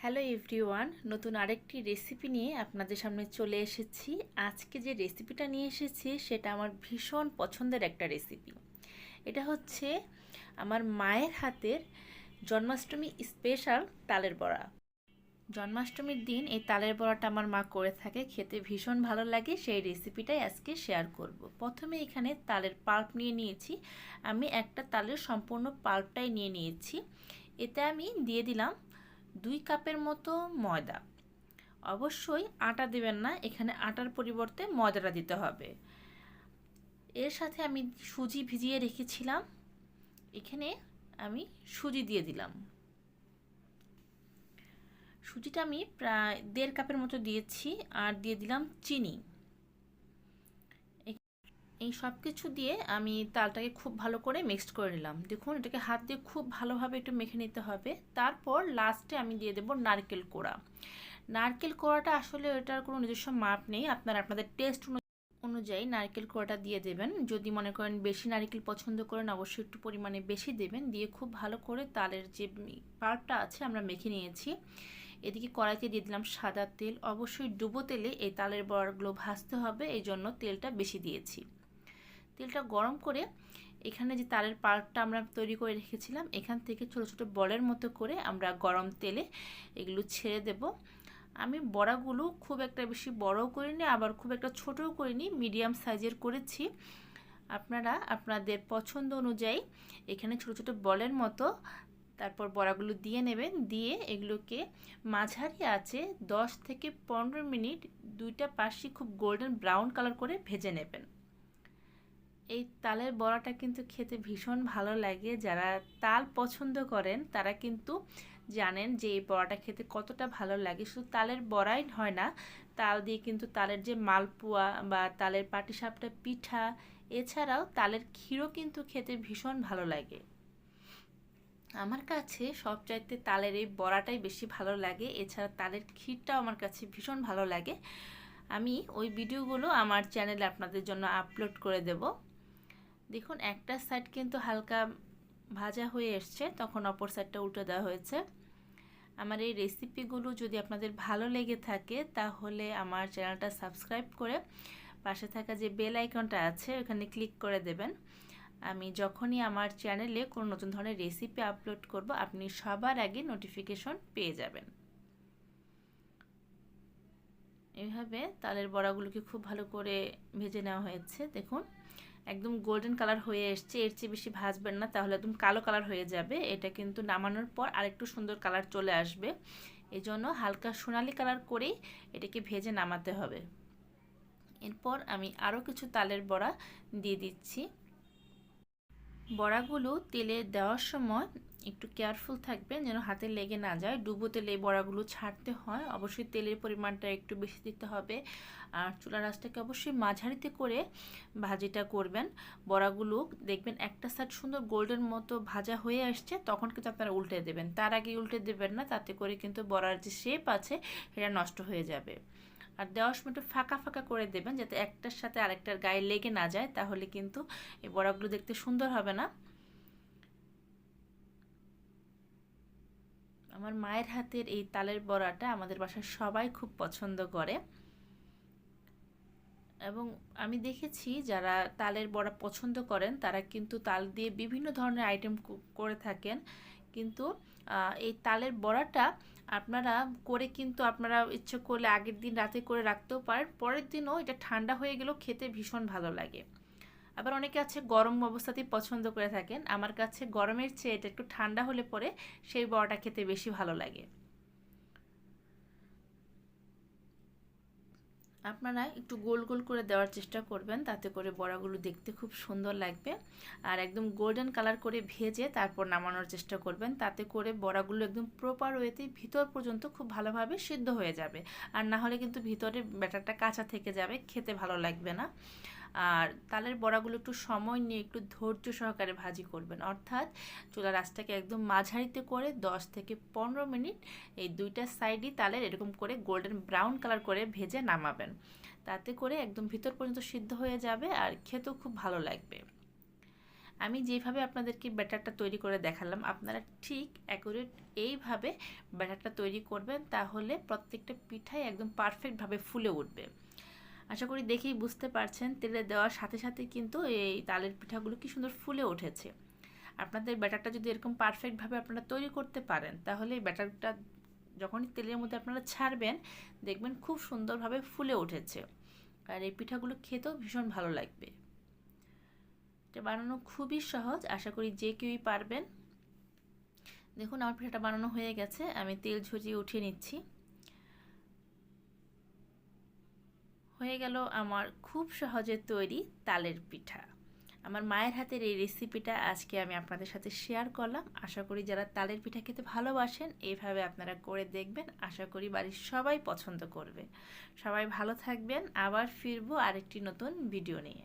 Hello everyone নতুন আরেকটি recipe নিয়ে আপনাদের সামনে চলে এসেছি। আজকে যে রেসিপিটা নিয়ে এসেছি, সেটা আমার ভীষণ পছন্দের একটা রেসিপি এটা হচ্ছে আমার মায়ের হাতের জন্মাষ্টমী স্পেশাল তালের বড়া। জন্মাষ্টমীর দিন এই তালের বড়াটা আমার মা করে থাকে, খেতে ভীষণ ভালো লাগে, সেই রেসিপিটাই আজকে শেয়ার করব। প্রথমে এখানে তালের পাল্প নিয়ে নিয়েছি। আমি একটা তালের সম্পূর্ণ পাল্পটাই নিয়ে নিয়েছি। এতে আমি দিয়ে দিলাম দুই কাপের মতো ময়দা। অবশ্যই আটা দেবেন না, এখানে আটার পরিবর্তে ময়দাটা দিতে হবে। এর সাথে আমি সুজি ভিজিয়ে রেখেছিলাম, এখানে আমি সুজি দিয়ে দিলাম। সুজিটা আমি প্রায় দেড় কাপের মতো দিয়েছি, আর দিয়ে দিলাম চিনি। এই সব কিছু দিয়ে আমি তালটাকে খুব ভালো করে মিক্সড করে নিলাম। দেখুন, এটাকে হাত দিয়ে খুব ভালোভাবে একটু মেখে নিতে হবে। তারপর লাস্টে আমি দিয়ে দেবো নারকেল কোড়া। নারকেল কোড়াটা আসলে ওটার কোনো নিজস্ব মাপ নেই। আপনারা আপনাদের টেস্ট অনুযায়ী নারকেল কোড়াটা দিয়ে দেবেন। যদি মনে করেন বেশি নারকেল পছন্দ করেন, অবশ্যই একটু পরিমাণে বেশি দেবেন। দিয়ে খুব ভালো করে তালের যে পার্টটা আছে, আমরা মেখে নিয়েছি। এদিকে কড়াইতে দিয়ে দিলাম সাদা তেল। অবশ্যই ডুবো তেলে এই তালের বড়াগুলো ভাজতে হবে। এই জন্য তেলটা বেশি দিয়েছি। তেলটা গরম করে এখানে যে তালের পার্কটা আমরা তৈরি করে রেখেছিলাম, এখান থেকে ছোট ছোট বলের মতো করে আমরা গরম তেলে এগুলো ছেড়ে দেব। আমি বড়াগুলো খুব একটা বেশি বড়ও করিনি, আবার খুব একটা ছোটও করিনি, মিডিয়াম সাইজের করেছি। আপনারা আপনাদের পছন্দ অনুযায়ী এখানে ছোট ছোট বলের মতো তারপর বড়াগুলো দিয়ে নেবেন, দিয়ে এগুলোকে মাঝারি আছে 10 থেকে পনেরো মিনিট দুইটা পাশি খুব গোল্ডেন ব্রাউন কালার করে ভেজে নেবেন। এই তালের বড়াটা কিন্তু খেতে ভীষণ ভালো লাগে। যারা তাল পছন্দ করেন, তারা কিন্তু জানেন যে এই বড়াটা খেতে কতটা ভালো লাগে। শুধু তালের বড়াই হয় না, তাল দিয়ে কিন্তু তালের যে মালপোয়া বা তালের পাটিসাপটা, পিঠা, এছাড়াও তালের ক্ষীরও কিন্তু খেতে ভীষণ ভালো লাগে। আমার কাছে সবচাইতে তালের এই বড়াটাই বেশি ভালো লাগে। এছাড়া তালের ক্ষীরটাও আমার কাছে ভীষণ ভালো লাগে। আমি ওই ভিডিওগুলো আমার চ্যানেলে আপনাদের জন্য আপলোড করে দেবো। দেখুন, একটা সাইড কিন্তু হালকা ভাজা হয়ে এসছে, তখন অপর সাইডটা উল্টে দেওয়া হয়েছে। আমার এই রেসিপিগুলো যদি আপনাদের ভালো লেগে থাকে, তাহলে আমার চ্যানেলটা সাবস্ক্রাইব করে পাশে থাকা যে বেল আইকনটা আছে, ওখানে ক্লিক করে দেবেন। আমি যখনই আমার চ্যানেলে কোনো নতুন ধরনের রেসিপি আপলোড করব, আপনি সবার আগে নোটিফিকেশন পেয়ে যাবেন। এইভাবে তালের বড়াগুলোকে খুব ভালো করে ভেজে নেওয়া হয়েছে, দেখুন। একদম গোল্ডেন কালার হয়ে এসছে, এর চেয়ে বেশি ভাজবেন না, তাহলে একদম কালো কালার হয়ে যাবে। এটা কিন্তু নামানোর পর আরেকটু সুন্দর কালার চলে আসবে। এই জন্য হালকা সোনালি কালার করেই এটাকে ভেজে নামাতে হবে। এরপর আমি আরও কিছু তালের বড়া দিয়ে দিচ্ছি। বড়াগুলো তেলে দেওয়ার সময় একটু কেয়ারফুল থাকবেন যেন হাতে লেগে না যায়। ডুবো তেলে বড়াগুলো ছাড়তে হয়। অবশ্যই তেলের পরিমাণটা একটু বেশি দিতে হবে। আর চুলা রাসটাকে অবশ্যই মাঝারিতে করে ভাজিটা করবেন। বড়াগুলো দেখবেন একটা সাইড সুন্দর গোল্ডেন মতো ভাজা হয়ে আসছে, তখন কিন্তু আপনারা উল্টে দেবেন। তার আগে উল্টে দেবেন না, তাতে করে কিন্তু বড়ার যে শেপ আছে, সেটা নষ্ট হয়ে যাবে। আর দেওয়ার সময় একটু ফাঁকা ফাঁকা করে দেবেন যাতে একটার সাথে আরেকটার গায়ে লেগে না যায়, তাহলে কিন্তু এই বড়াগুলো দেখতে সুন্দর হবে না। আমার মায়ের হাতের এই তালের বড়াটা আমাদের বাসায় সবাই খুব পছন্দ করে। এবং আমি দেখেছি যারা তালের বড়া পছন্দ করেন, তারা কিন্তু তাল দিয়ে বিভিন্ন ধরনের আইটেম করে থাকেন। কিন্তু এই তালের বড়াটা আপনারা করে কিন্তু আপনারা ইচ্ছে করলে আগের দিন রাতে করে রাখতেও পারেন। পরের দিনও এটা ঠান্ডা হয়ে গেলেও খেতে ভীষণ ভালো লাগে। আবার অনেকে আছে গরম অবস্থাতেই পছন্দ করে থাকেন। আমার কাছে গরমের চেয়ে এটা একটু ঠান্ডা হলে পরে সেই বড়াটা খেতে বেশি ভালো লাগে। আপনারা একটু গোল গোল করে দেওয়ার চেষ্টা করবেন, তাতে করে বড়াগুলো দেখতে খুব সুন্দর লাগবে। আর একদম গোল্ডেন কালার করে ভেজে তারপর নামানোর চেষ্টা করবেন, তাতে করে বড়াগুলো একদম প্রপার ওয়েতে ভিতর পর্যন্ত খুব ভালোভাবে সিদ্ধ হয়ে যাবে। আর না হলে কিন্তু ভিতরে ব্যাটারটা কাঁচা থেকে যাবে, খেতে ভালো লাগবে না। আর তালের বড়াগুলো একটু সময় নিয়ে একটু ধৈর্য সহকারে ভাজি করবেন। অর্থাৎ চুলা রাসটাকে একদম মাঝারিতে করে 10 থেকে পনেরো মিনিট এই দুইটা সাইডই তালের এরকম করে গোল্ডেন ব্রাউন কালার করে ভেজে নামাবেন। তাতে করে একদম ভিতর পর্যন্ত সিদ্ধ হয়ে যাবে আর খেতেও খুব ভালো লাগবে। আমি যেভাবে আপনাদেরকে ব্যাটারটা তৈরি করে দেখালাম, আপনারা ঠিক অ্যাকুরেট এইভাবে ব্যাটারটা তৈরি করবেন, তাহলে প্রত্যেকটা পিঠাই একদম পারফেক্টভাবে ফুলে উঠবে। আশা করি দেখেই বুঝতে পারছেন, তেলে দেওয়ার সাথে সাথে কিন্তু এই তালের পিঠাগুলো কি সুন্দর ফুলে উঠেছে। আপনাদের ব্যাটারটা যদি এরকম পারফেক্টভাবে আপনারা তৈরি করতে পারেন, তাহলে এই ব্যাটারটা যখনই তেলের মধ্যে আপনারা ছাড়বেন, দেখবেন খুব সুন্দরভাবে ফুলে উঠেছে। আর এই পিঠাগুলো খেতেও ভীষণ ভালো লাগবে। এটা বানানো খুবই সহজ, আশা করি যে কেউই পারবেন। দেখুন, আমার পিঠাটা বানানো হয়ে গেছে, আমি তেল ঝরিয়ে উঠিয়ে নিচ্ছি। হয়ে গেল আমার খুব সহজে তৈরি তালের পিঠা। আমার মায়ের হাতের এই রেসিপিটা আজকে আমি আপনাদের সাথে শেয়ার করলাম। আশা করি যারা তালের পিঠা খেতে ভালোবাসেন, এইভাবে আপনারা করে দেখবেন। আশা করি বাড়ির সবাই পছন্দ করবে। সবাই ভালো থাকবেন। আবার ফিরবো আরেকটি নতুন ভিডিও নিয়ে।